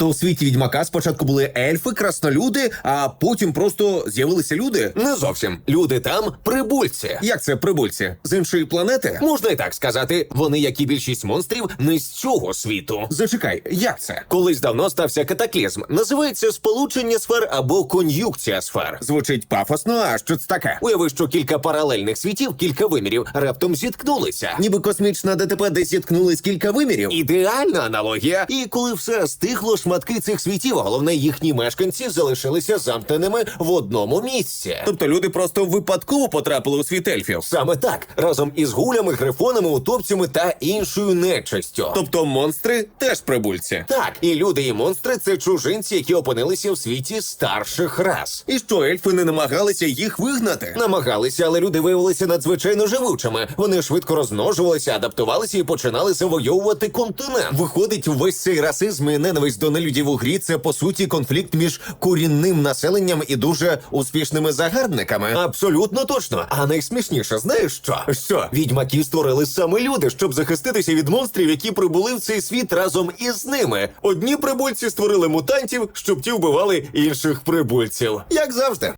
То у світі відьмака спочатку були ельфи, краснолюди, а потім просто з'явилися люди. Не зовсім. Люди там прибульці. Як це прибульці? З іншої планети? Можна і так сказати, вони, як і більшість монстрів, не з цього світу. Зачекай, як це? Колись давно стався катаклізм. Називається сполучення сфер або кон'юкція сфер. Звучить пафосно, а що це таке? Уяви, що кілька паралельних світів, кілька вимірів раптом зіткнулися. Ніби космічна ДТП, де зіткнулись кілька вимірів. Ідеальна аналогія. І коли все стихло, шматки цих світів, а головне їхні мешканці, залишилися замкненими в одному місці. Тобто люди просто випадково потрапили у світ ельфів. Саме так, разом із гулями, грифонами, утопцями та іншою нечистю. Тобто монстри теж прибульці. Так, і люди, і монстри це чужинці, які опинилися в світі старших рас. І що ельфи не намагалися їх вигнати? Намагалися, але люди виявилися надзвичайно живучими. Вони швидко розмножувалися, адаптувалися і починали завойовувати континент. Виходить, увесь цей расизм і ненависть до нелюдів у грі це по суті конфлікт між корінним населенням і дуже успішними загарбниками. Абсолютно точно. А найсмішніше, знаєш що? Що? Відьмаки створили саме люди, щоб захиститися від монстрів, які прибули в цей світ разом із ними. Одні прибульці створили мутантів, щоб ті вбивали інших прибульців. Як завжди.